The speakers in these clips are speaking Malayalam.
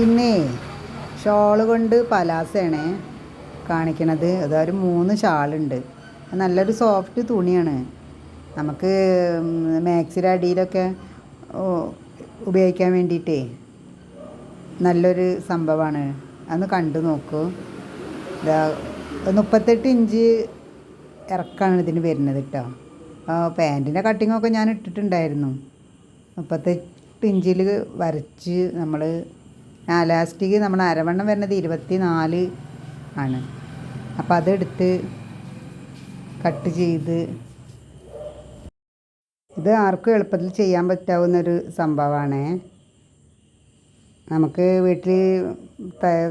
പിന്നെ ഷോൾ കൊണ്ട് പലാസയാണ് കാണിക്കണത്. അതൊരു മൂന്ന് ഷാളുണ്ട്. നല്ലൊരു സോഫ്റ്റ് തുണിയാണ്. നമുക്ക് മാക്സിയുടെ അടിയിലൊക്കെ ഉപയോഗിക്കാൻ വേണ്ടിയിട്ടേ നല്ലൊരു സംഭവമാണ്. അതൊന്ന് കണ്ടു നോക്കൂ. മുപ്പത്തെട്ട് ഇഞ്ച് ഇറക്കാണ് ഇതിന് വരുന്നത് കേട്ടോ. പാന്റിന്റെ കട്ടിങ്ങൊക്കെ ഞാൻ ഇട്ടിട്ടുണ്ടായിരുന്നു. മുപ്പത്തെട്ട് ഇഞ്ചിൽ വരച്ച് നമ്മൾ ലാസ്റ്റിക്ക് നമ്മൾ അരവണ്ണം വരുന്നത് ഇരുപത്തി നാല് ആണ്. അപ്പോൾ അതെടുത്ത് കട്ട് ചെയ്ത് ഇത് ആർക്കും എളുപ്പത്തിൽ ചെയ്യാൻ പറ്റാവുന്നൊരു സംഭവമാണ് നമുക്ക് വീട്ടിൽ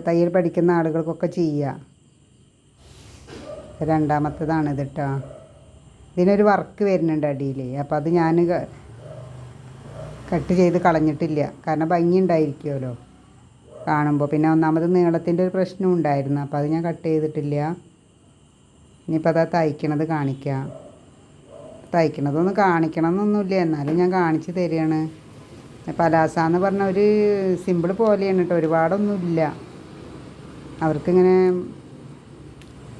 തയ്യൽ പഠിക്കുന്ന ആളുകൾക്കൊക്കെ ചെയ്യാം. രണ്ടാമത്തതാണ് ഇത് കേട്ടോ ഇതിനൊരു വർക്ക് വരുന്നുണ്ട് അടിയിൽ അപ്പോൾ അത് ഞാൻ കട്ട് ചെയ്ത് കളഞ്ഞിട്ടില്ല. കാരണം ഭംഗി ഉണ്ടായിരിക്കുമല്ലോ കാണുമ്പോൾ പിന്നെ ഒന്നാമത് നീളത്തിന്റെ ഒരു പ്രശ്നം ഉണ്ടായിരുന്നു. അപ്പോൾ അത് ഞാൻ കട്ട് ചെയ്തിട്ടില്ല. ഇനിയിപ്പോൾ അതാ തയ്ക്കണത് കാണിക്കാം. തയ്ക്കണതൊന്നും കാണിക്കണം എന്നൊന്നുമില്ല എന്നാലും ഞാൻ കാണിച്ച് തരികയാണ് പലാസ എന്ന് പറഞ്ഞ ഒരു സിമ്പിൾ പോലെയാണ് കേട്ടോ ഒരുപാടൊന്നുമില്ല. അവർക്കിങ്ങനെ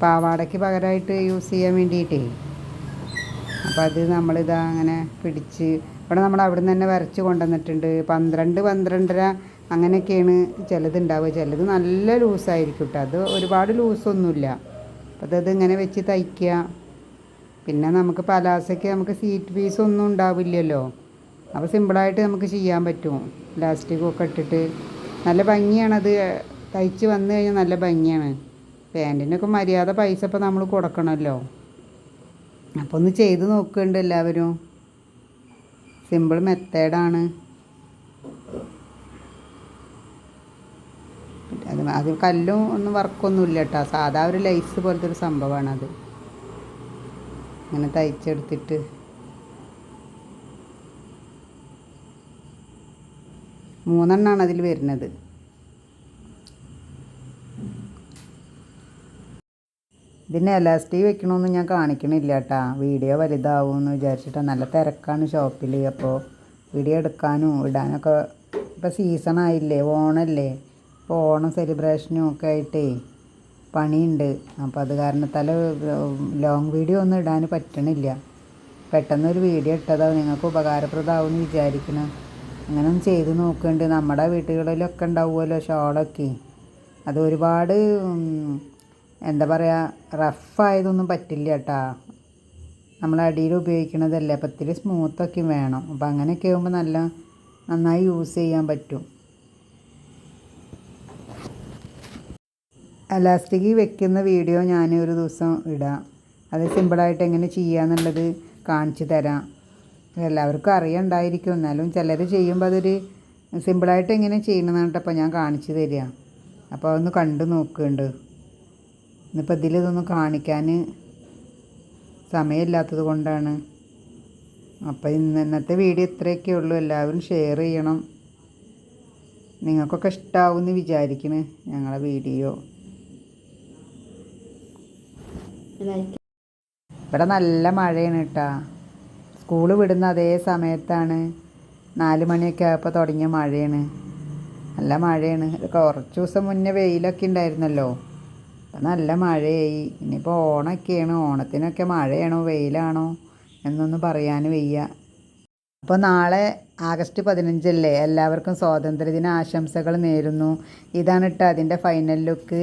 പാവാടയ്ക്ക് പകരമായിട്ട് യൂസ് ചെയ്യാൻ വേണ്ടിയിട്ടേ. അപ്പോൾ അത് നമ്മളിതാ അങ്ങനെ പിടിച്ച് ഇവിടെ നമ്മൾ അവിടെ നിന്ന് തന്നെ വരച്ച് കൊണ്ടുവന്നിട്ടുണ്ട്. പന്ത്രണ്ട് പന്ത്രണ്ടര അങ്ങനെയൊക്കെയാണ് ചിലത് ഉണ്ടാവുക ചിലത് നല്ല ലൂസായിരിക്കും കേട്ടോ. അത് ഒരുപാട് ലൂസൊന്നുമില്ല. അപ്പോൾ അത് ഇങ്ങനെ വെച്ച് തയ്ക്കുക. പിന്നെ നമുക്ക് പലാസയ്ക്ക് നമുക്ക് സീറ്റ് പീസ് ഒന്നും ഉണ്ടാവില്ലല്ലോ. അപ്പോൾ സിമ്പിളായിട്ട് നമുക്ക് ചെയ്യാൻ പറ്റും. ലാസ്റ്റിക്കൊക്കെ ഇട്ടിട്ട്. നല്ല ഭംഗിയാണത് തയ്ച്ച് വന്നു കഴിഞ്ഞാൽ നല്ല ഭംഗിയാണ്. പാന്റിനൊക്കെ മര്യാദ പൈസ ഇപ്പോൾ നമ്മൾ കൊടുക്കണമല്ലോ. അപ്പോൾ ഒന്ന് ചെയ്ത് നോക്കുന്നുണ്ട് എല്ലാവരും. സിമ്പിൾ മെത്തേഡാണ് അത് കല്ലും ഒന്നും വർക്കൊന്നും ഇല്ല കേട്ടോ സാധാ ഒരു ലൈസ് പോലത്തെ ഒരു അത്. ഇങ്ങനെ തയ്ച്ചെടുത്തിട്ട്. മൂന്നെണ്ണമാണ് അതിൽ വരുന്നത്. ഇതിന് എലാസ്റ്റിക് വെക്കണമെന്ന് ഞാൻ കാണിക്കണില്ല കേട്ടാ വീഡിയോ വലുതാവും എന്ന് വിചാരിച്ചിട്ടാണ് നല്ല തിരക്കാണ് ഷോപ്പിൽ അപ്പോൾ വീഡിയോ എടുക്കാനും ഇടാനൊക്കെ ഇപ്പോൾ സീസണായില്ലേ ഓണല്ലേ? ഇപ്പോൾ ഓണം സെലിബ്രേഷനും ഒക്കെ ആയിട്ടേ പണിയുണ്ട്. അപ്പോൾ അത് കാരണത്താൽ ലോങ് വീഡിയോ ഒന്നും ഇടാൻ പറ്റണില്ല. പെട്ടെന്നൊരു വീഡിയോ ഇട്ടതാണ് നിങ്ങൾക്ക് ഉപകാരപ്രദമാവും എന്ന് വിചാരിക്കണം. അങ്ങനെ ഒന്ന് ചെയ്ത് നോക്കുന്നുണ്ട് നമ്മുടെ വീട്ടുകളിലൊക്കെ ഉണ്ടാവുമല്ലോ ഷോളൊക്കെ. അത് ഒരുപാട് എന്താ പറയുക റഫായതൊന്നും പറ്റില്ല കേട്ടാ. നമ്മൾ അടിയിൽ ഉപയോഗിക്കണതല്ലേ. അപ്പം ഇത്തിരി സ്മൂത്തൊക്കെ വേണം. അപ്പോൾ അങ്ങനെയൊക്കെ ആകുമ്പോൾ നല്ല നന്നായി യൂസ് ചെയ്യാൻ പറ്റും. എലാസ്റ്റിക് വെക്കുന്ന വീഡിയോ ഞാൻ ഒരു ദിവസം ഇടാം. അത് സിമ്പിളായിട്ട് എങ്ങനെ ചെയ്യാന്നുള്ളത് കാണിച്ചു തരാം. എല്ലാവർക്കും അറിയണ്ടായിരിക്കും. എന്നാലും ചിലർ ചെയ്യുമ്പോൾ അതൊരു സിമ്പിളായിട്ട് എങ്ങനെ ചെയ്യണമെന്നിട്ട് അപ്പോൾ ഞാൻ കാണിച്ചു തരിക അപ്പോൾ അതൊന്ന് കണ്ടു നോക്കുന്നുണ്ട് ഇന്നിപ്പോൾ ഇതിലിതൊന്ന് കാണിക്കാൻ സമയമില്ലാത്തത് കൊണ്ടാണ്. അപ്പോൾ ഇന്ന് ഇന്നത്തെ വീഡിയോ ഇത്രയൊക്കെ ഉള്ളൂ. എല്ലാവരും ഷെയർ ചെയ്യണം. നിങ്ങൾക്കൊക്കെ ഇഷ്ടമാവും എന്ന് വിചാരിക്കണേ ഞങ്ങളെ വീഡിയോ ഇവിടെ നല്ല മഴയാണ് കേട്ടാ. സ്കൂൾ വിടുന്ന അതേ സമയത്താണ് നാല് മണിയൊക്കെ ആയപ്പോൾ തുടങ്ങിയ മഴയാണ്. നല്ല മഴയാണ്. കുറച്ച് ദിവസം മുന്നേ വെയിലൊക്കെ ഉണ്ടായിരുന്നല്ലോ. അപ്പം നല്ല മഴയായി. ഇനിയിപ്പോൾ ഓണമൊക്കെയാണ്. ഓണത്തിനൊക്കെ മഴയാണോ? വെയിലാണോ? എന്നൊന്നും പറയാൻ വയ്യ. അപ്പോൾ നാളെ ആഗസ്റ്റ് പതിനഞ്ചല്ലേ? എല്ലാവർക്കും സ്വാതന്ത്ര്യദിന ആശംസകൾ നേരുന്നു. ഇതാണ് കേട്ടോ അതിന്റെ ഫൈനൽ ലുക്ക്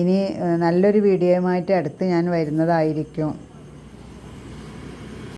ഇനി നല്ലൊരു വീഡിയോയുമായിട്ട് അടുത്ത് ഞാൻ വരുന്നതായിരിക്കും.